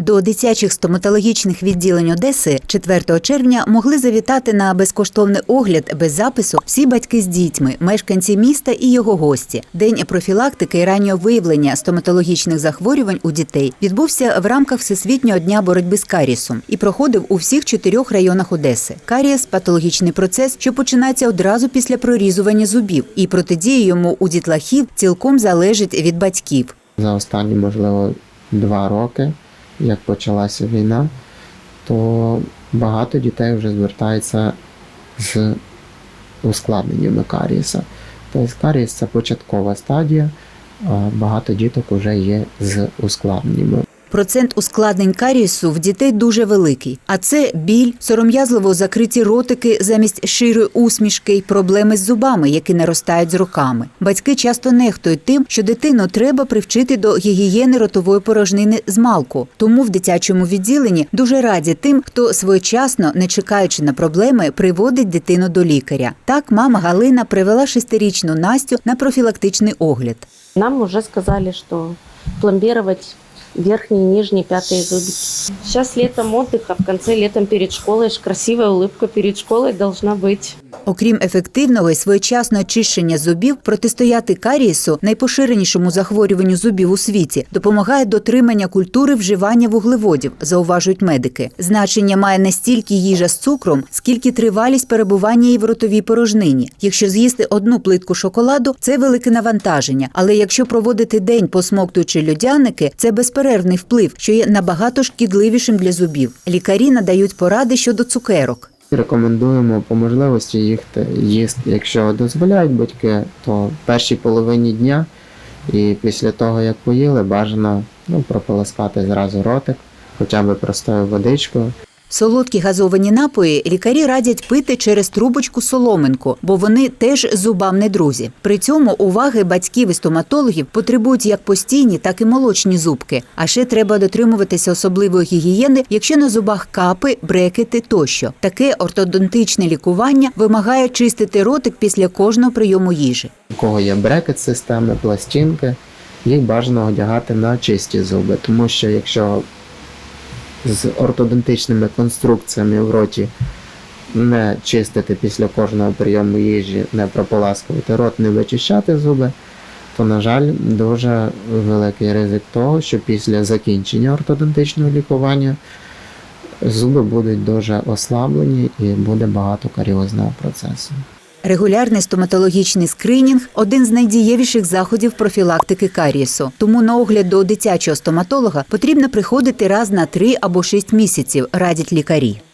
До дитячих стоматологічних відділень Одеси 4 червня могли завітати на безкоштовний огляд без запису всі батьки з дітьми, мешканці міста і його гості. День профілактики і раннього виявлення стоматологічних захворювань у дітей відбувся в рамках Всесвітнього дня боротьби з карісом і проходив у всіх чотирьох районах Одеси. Карієс – патологічний процес, що починається одразу після прорізування зубів, і протидія йому у дітлахів цілком залежить від батьків. За останні, можливо, два роки, як почалася війна, то багато дітей вже звертається з ускладненнями карієса. Тобто карієс це початкова стадія, а багато діток вже є з ускладненнями. Процент ускладнень карієсу в дітей дуже великий. А це біль, сором'язливо закриті ротики замість широї усмішки й проблеми з зубами, які наростають з роками. Батьки часто нехтують тим, що дитину треба привчити до гігієни ротової порожнини з малку. Тому в дитячому відділенні дуже раді тим, хто своєчасно, не чекаючи на проблеми, приводить дитину до лікаря. Так мама Галина привела шестирічну Настю на профілактичний огляд. Нам уже сказали, что пломбировать верхние и нижние пятые зубики. Сейчас летом отдых, а в конце летом перед школой ж красивая улыбка перед школой должна быть. Окрім ефективного і своєчасного очищення зубів, протистояти карієсу, найпоширенішому захворюванню зубів у світі, допомагає дотримання культури вживання вуглеводів, зауважують медики. Значення має не стільки їжа з цукром, скільки тривалість перебування її в ротовій порожнині. Якщо з'їсти одну плитку шоколаду, це велике навантаження. Але якщо проводити день посмоктуючи льодяники, це безперервний вплив, що є набагато шкідливішим для зубів. Лікарі надають поради щодо цукерок. Рекомендуємо по можливості їх їсти, якщо дозволяють батьки, то в першій половині дня і після того, як поїли, бажано ну, прополоскати зразу ротик, хоча б простою водичкою. Солодкі газовані напої лікарі радять пити через трубочку соломинку, бо вони теж зубам не друзі. При цьому уваги батьків і стоматологів потребують як постійні, так і молочні зубки. А ще треба дотримуватися особливої гігієни, якщо на зубах капи, брекети тощо. Таке ортодонтичне лікування вимагає чистити ротик після кожного прийому їжі. У кого є брекет системи, пластинки, їх бажано одягати на чисті зуби, тому що якщо з ортодонтичними конструкціями в роті не чистити після кожного прийому їжі, не прополаскувати рот, не вичищати зуби, то, на жаль, дуже великий ризик того, що після закінчення ортодонтичного лікування зуби будуть дуже ослаблені і буде багато каріозного процесу. Регулярний стоматологічний скринінг один з найдієвіших заходів профілактики карієсу. Тому на огляд до дитячого стоматолога потрібно приходити раз на три або шість місяців, радять лікарі.